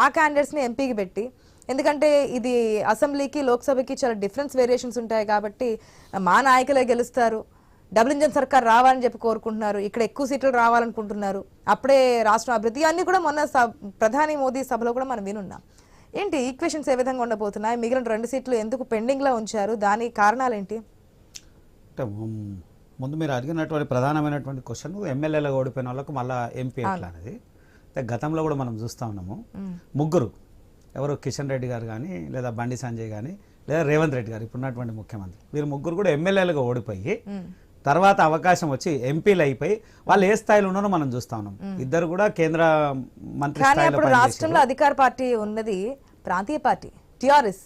ఆ క్యాండిడేట్స్ని ఎంపీకి పెట్టి. ఎందుకంటే ఇది అసెంబ్లీకి లోక్సభకి చాలా డిఫరెన్స్ వేరియేషన్స్ ఉంటాయి కాబట్టి మా నాయకులే గెలుస్తారు. డబుల్ ఇంజన్ సర్కార్ రావాలని చెప్పి కోరుకుంటున్నారు. ఇక్కడ ఎక్కువ సీట్లు రావాలనుకుంటున్నారు. అప్పుడే రాష్ట్రం అభివృద్ధి అన్ని కూడా మొన్న స- ప్రధాని మోదీ సభలో కూడా మనం వినున్నాం. ఏంటి ఈక్వేషన్స్ ఏ విధంగా ఉండబోతున్నాయి? మిగిలిన రెండు సీట్లు ఎందుకు పెండింగ్లో ఉంచారు? దాని కారణాలు ఏంటి అంటే ముందు మీరు అడిగినటువంటి ప్రధానమైనటువంటి క్వశ్చన్ ఎమ్మెల్యేలుగా ఓడిపోయిన వాళ్ళకు మళ్ళీ ఎంపీ ఎట్లా అనేది? గతంలో కూడా మనం చూస్తూ ఉన్నాము. ముగ్గురు. ఎవరు కిషన్ రెడ్డి గారు కానీ లేదా బండి సంజయ్ కానీ లేదా రేవంత్ రెడ్డి గారు ఇప్పుడున్నటువంటి ముఖ్యమంత్రి. వీరు ముగ్గురు కూడా ఎమ్మెల్యేలుగా ఓడిపోయి తర్వాత అవకాశం వచ్చి ఎంపీలు అయిపోయి వాళ్ళు ఏ స్థాయిలో ఉన్నారో మనం చూస్తా ఉన్నాం. ఇద్దరు కూడా కేంద్ర మంత్రి. రాష్ట్రంలో అధికార పార్టీ ఉన్నది ప్రాంతీయ పార్టీ టిఆర్ఎస్.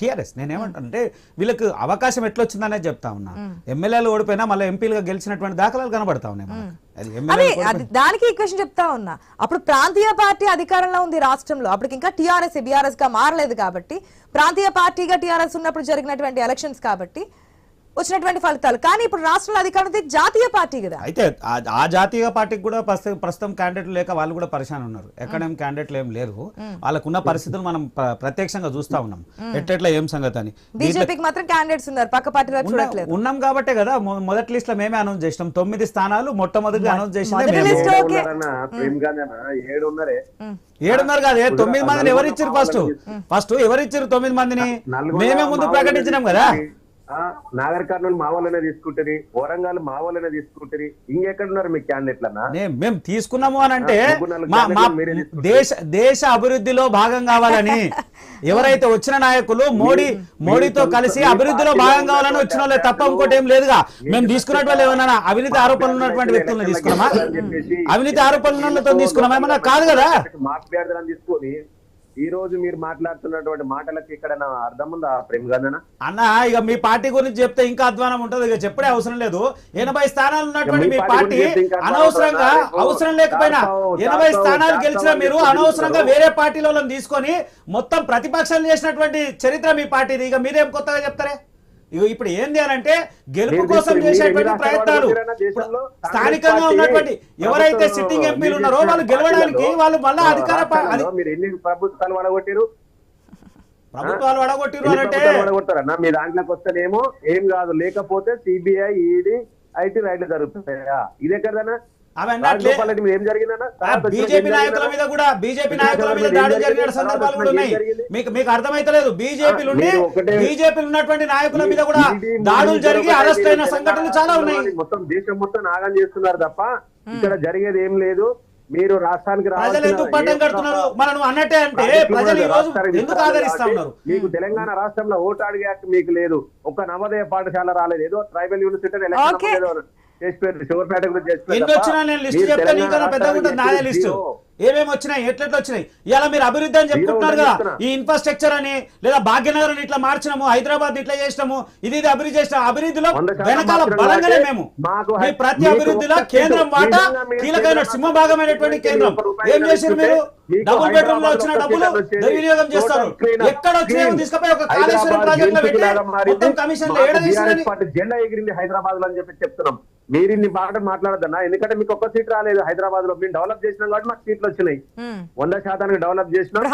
టీఆర్ఎస్. నేనేమంటానంటే వీళ్ళకి అవకాశం ఎట్లా వచ్చిందనే చెప్తా ఉన్నా. ఎమ్మెల్యేలు ఓడిపోయినా మళ్ళీ ఎంపీలుగా గెలిచినటువంటి దాఖలాలు కనబడతా ఉన్నాయి మనకు. దానికి ఈక్వేషన్ చెప్తా ఉన్నా. అప్పుడు ప్రాంతీయ పార్టీ అధికారంలో ఉంది రాష్ట్రంలో. అప్పటికి ఇంకా టీఆర్ఎస్ బీఆర్ఎస్గా మారలేదు కాబట్టి ప్రాంతీయ పార్టీగా టీఆర్ఎస్ ఉన్నప్పుడు జరిగినటువంటి ఎలక్షన్స్ కాబట్టి వచ్చినటువంటి ఫలితాలు. కానీ ఇప్పుడు రాష్ట్రంలో అధికారం జాతీయ పార్టీ కదా. అయితే ఆ- ఆ జాతీయ పార్టీకి కూడా ప్రస్తుతం క్యాండిడేట్లు లేక వాళ్ళు కూడా పరిశాన్ ఉన్నారు. ఎక్కడేం క్యాండిడేట్లు ఏం లేరు. వాళ్ళకున్న పరిస్థితులు మనం ప్ర- ప్రత్యక్షంగా చూస్తా ఉన్నాం. ఎట్టెట్లా ఏం సంగతి అని. బీజేపీకి మాత్రం క్యాండిడేట్స్ ఉన్నారు. పక్క పార్టీ ఉన్న- చూడట్లేదు. ఉన్నాం కాబట్టే కదా మొదటి లిస్ట్లో మేమే అనౌన్స్ చేసినాం. తొమ్మిది స్థానాలు మొట్టమొదటి అనౌన్స్ అన్న? ఏడున్నరే? కాదు? ఏ తొమ్మిది మందిని ఎవరు ఇచ్చారు ఫస్ట్ ఫస్ట్ ఎవరు ఇచ్చారు తొమ్మిది మందిని? మేమే ముందు ప్రకటించినాం కదా. నాగర్ కర్నూలు మా వాళ్ళనే తీసుకుంటారు వరంగల్ మా వాళ్ళనే తీసుకుంటారు ఇంకెక్కడ ఉన్నారు మీ క్యాండిడేట్లన్నా? మేము తీసుకున్నాము అని అంటే. దేశ దేశ అభివృద్ధిలో భాగం కావాలని ఎవరైతే వచ్చిన నాయకులు మోడీ మోడీతో కలిసి అభివృద్ధిలో భాగం కావాలని వచ్చిన వాళ్ళే తప్ప ఇంకోటి ఏం లేదుగా. మేము తీసుకున్నట్టు వాళ్ళు ఏమన్నా అవినీతి ఆరోపణలు ఉన్నటువంటి వ్యక్తులను తీసుకున్నామా? అవినీతి ఆరోపణలు ఉన్నతో తీసుకున్నామా? ఏమన్నా కాదు కదా. మాట్లాడదాని తీసుకొని ఈ రోజు మీరు మాట్లాడుతున్నటువంటి మాటలకి ఇక్కడ నా అర్థం ఉందా ప్రేమ్ గాంధీ అన్న ఇక మీ పార్టీ గురించి చెప్తే ఇంకా అధ్వానం ఉంటుంది ఇక చెప్పడే అవసరం లేదు ఎనభై స్థానాలు ఉన్నటువంటి మీ పార్టీ అనవసరంగా? అవసరం లేకపోయినా ఎనభై స్థానాలు గెలిచిన మీరు అనవసరంగా. వేరే పార్టీలో తీసుకొని మొత్తం ప్రతిపక్షాలు చేసినటువంటి చరిత్ర మీ పార్టీది ఇక మీరేం కొత్తగా చెప్తారే ఇప్పుడు ఏంది అని అంటే గెలుపు కోసం చేసేటువంటి ప్రయత్నాలు? స్థానికంగా ఉన్నటువంటి ఎవరైతే సిట్టింగ్ ఎంపీలు ఉన్నారో వాళ్ళు గెలవడానికి వాళ్ళు మళ్ళా అధికార ప్రభుత్వాలు వడగొట్టారు? ప్రభుత్వాలు అంటే వడగొట్టారన్న మీ దాంట్లోకి వస్తేనేమో ఏం కాదు. లేకపోతే సిబిఐ ఈడీ ఐటీ రైడ్లు జరుగుతాయా? ఇది ఎక్కడదన్నా? బీజేపీ నాయకుల? మీద కూడా బీజేపీ నాయకుల మీద జరిగింది? జరిగిన సందర్భాలు కూడా ఉన్నాయి? మీకు మీకు అర్థమైతలేదు. బీజేపీలు బీజేపీలు ఉన్నటువంటి నాయకుల మీద కూడా దాడులు జరిగి అరెస్ట్ అయిన సంఘటనలు చాలా ఉన్నాయి. మొత్తం దేశం మొత్తం నాగం చేస్తున్నారు తప్ప ఇక్కడ జరిగేది ఏం లేదు. మీరు రాష్ట్రానికి ప్రజలు ఎందుకు పట్టం కడుతున్నారు? మనం అన్నట్టే అంటే ప్రజలు ఈ రోజు రాష్ట్రానికి ఎందుకు ఆదరిస్తా ఉన్నారు? మీకు తెలంగాణ రాష్ట్రంలో ఓటు అడిగే మీకు లేదు. ఒక నవోదయ పాఠశాల రాలేదు. ఏదో ట్రైబల్ యూనివర్సిటీ చేసిపోయారు షుగర్పేట గురించి చేసిపోయారు ఎన్ని వచ్చినా నేను లిస్ట్ మీరు చెప్తే తెలంగాణ నీకన్నా పెద్దగా ఉంటుంది నాదే లిస్ట్. ఏమేమి వచ్చినాయి ఎట్లెట్లు వచ్చినాయి ఇలా మీరు అభివృద్ధి అని చెప్పుకుంటున్నారు కదా. ఈ ఇన్ఫ్రాస్ట్రక్చర్ అని లేదా భాగ్యనగర్ అని ఇట్లా మార్చినాము హైదరాబాద్ ఇట్లా చేసినాము ఇది ఇది అభివృద్ధి చేసినాం అభివృద్ధిలో వెనకాల బలంగానే. మేము మీ ప్రతి అభివృద్ధిలో కేంద్రం వాటా కీలకమైన కేంద్రం సింహభాగమైనటువంటి మాత్రం కేంద్రం ఏం చేశారు మీరు డబుల్ బెడ్రూమ్లో వచ్చిన డబ్బులు. దుర్వినియోగం చేస్తారు ఎక్కడ వచ్చినా. తీసుకుపోయి ఒక కాళేశ్వరం ప్రాజెక్ట్లో పెట్టి. మొత్తం తీసుకుని పార్టీ జెండా ఎగిరింది హైదరాబాద్లో అని చెప్పి చెప్తున్నాం మీరు ఇన్ని మాటలు మాట్లాడద్దన్నా ఎందుకంటే మీకు ఒక్క సీట్ రాలేదు హైదరాబాద్లో మేము డెవలప్ చేసినాం కాబట్టి మాకు సీట్లు వచ్చినాయి. వంద శాతానికి డెవలప్ చేసినాం